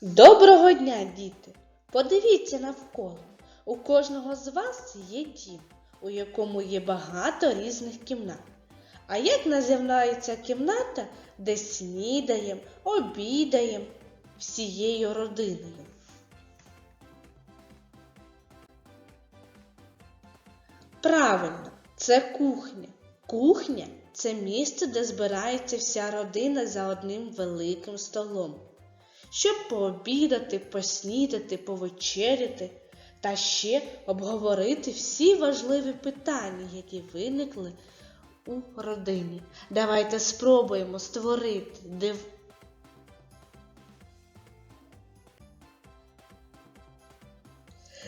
Доброго дня, діти! Подивіться навколо. У кожного з вас є дім, у якому є багато різних кімнат. А як називається кімната, де снідаєм, обідаєм всією родиною? Правильно, це кухня. Кухня це місце, де збирається вся родина за одним великим столом щоб пообідати, поснідати, повечеряти та ще обговорити всі важливі питання, які виникли у родині. Давайте спробуємо створити див.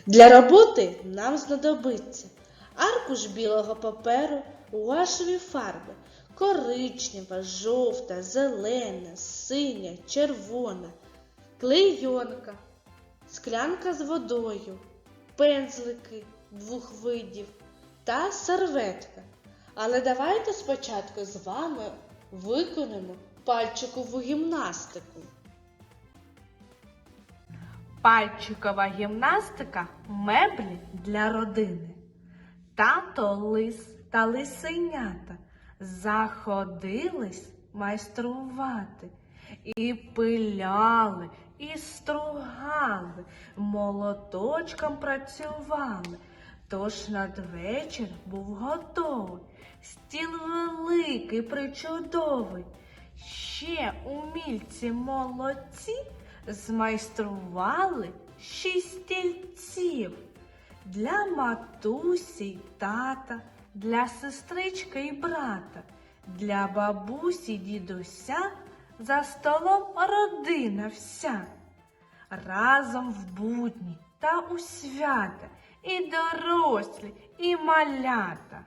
Для роботи нам знадобиться аркуш білого паперу, гуашеві фарби, коричнева, жовта, зелена, синя, червона, клейонка, склянка з водою, пензлики двох видів та серветка. Але давайте спочатку з вами виконаємо пальчикову гімнастику. Пальчикова гімнастика меблі для родини. Тато лис та лисенята заходились майструвати і пиляли, і стругали, молоточком працювали. Тож надвечір був готовий, стіл великий, причудовий. Ще умільці молодці змайстрували шість стільців для матусі й тата, для сестрички й брата, для бабусі й дідуся, за столом родина вся. Разом в будні та у свята і дорослі, і малята.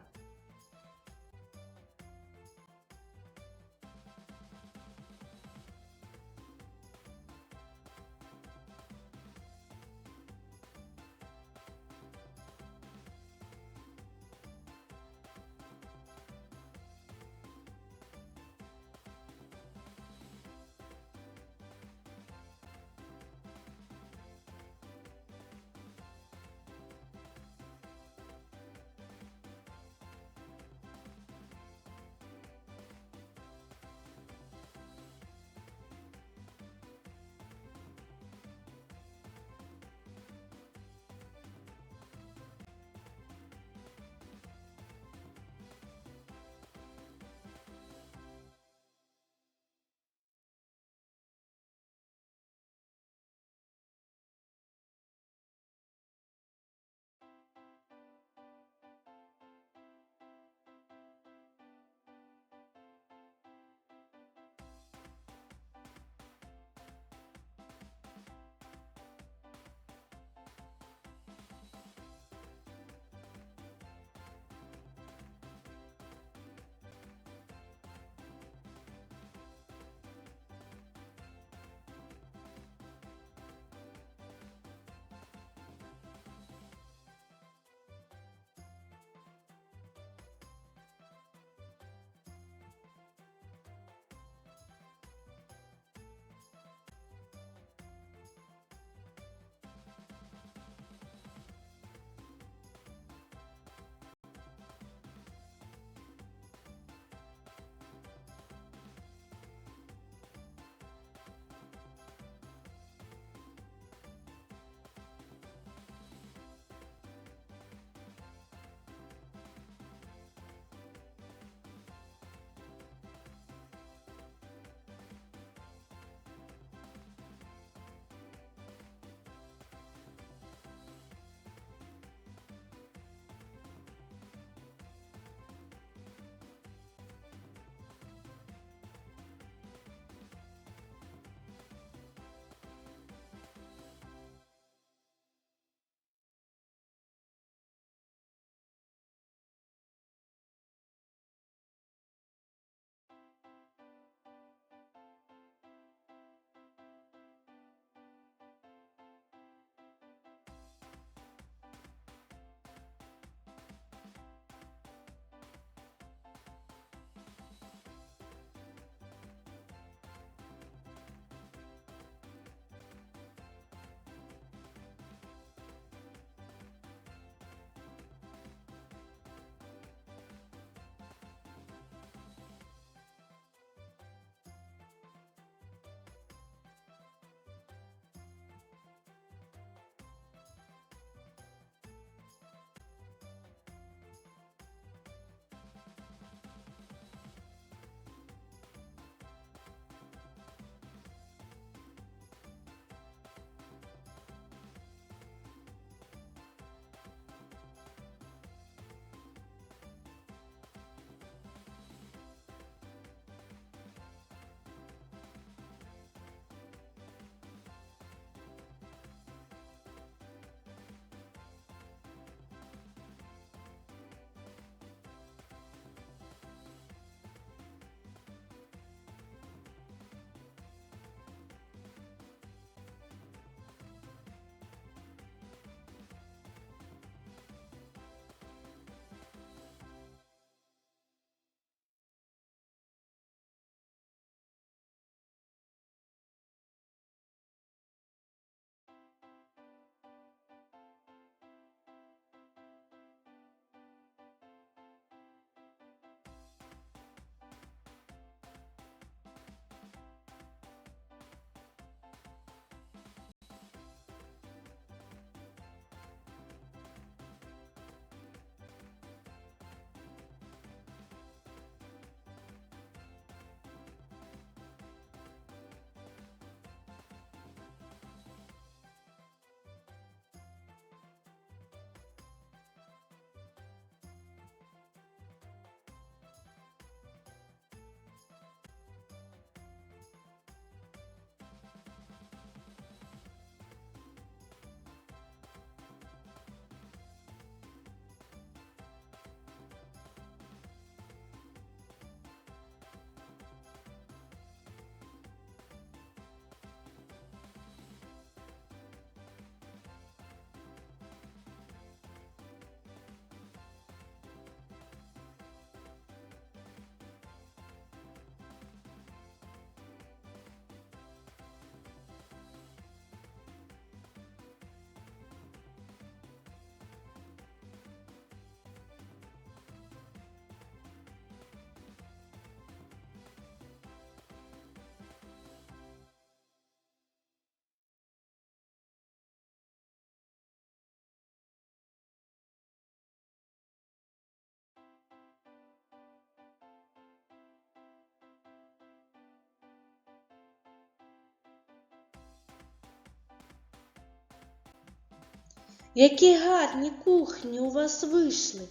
Які гарні кухні у вас вийшли.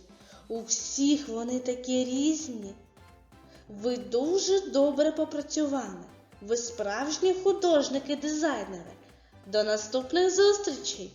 У всіх вони такі різні. Ви дуже добре попрацювали. Ви справжні художники-дизайнери. До наступних зустрічей!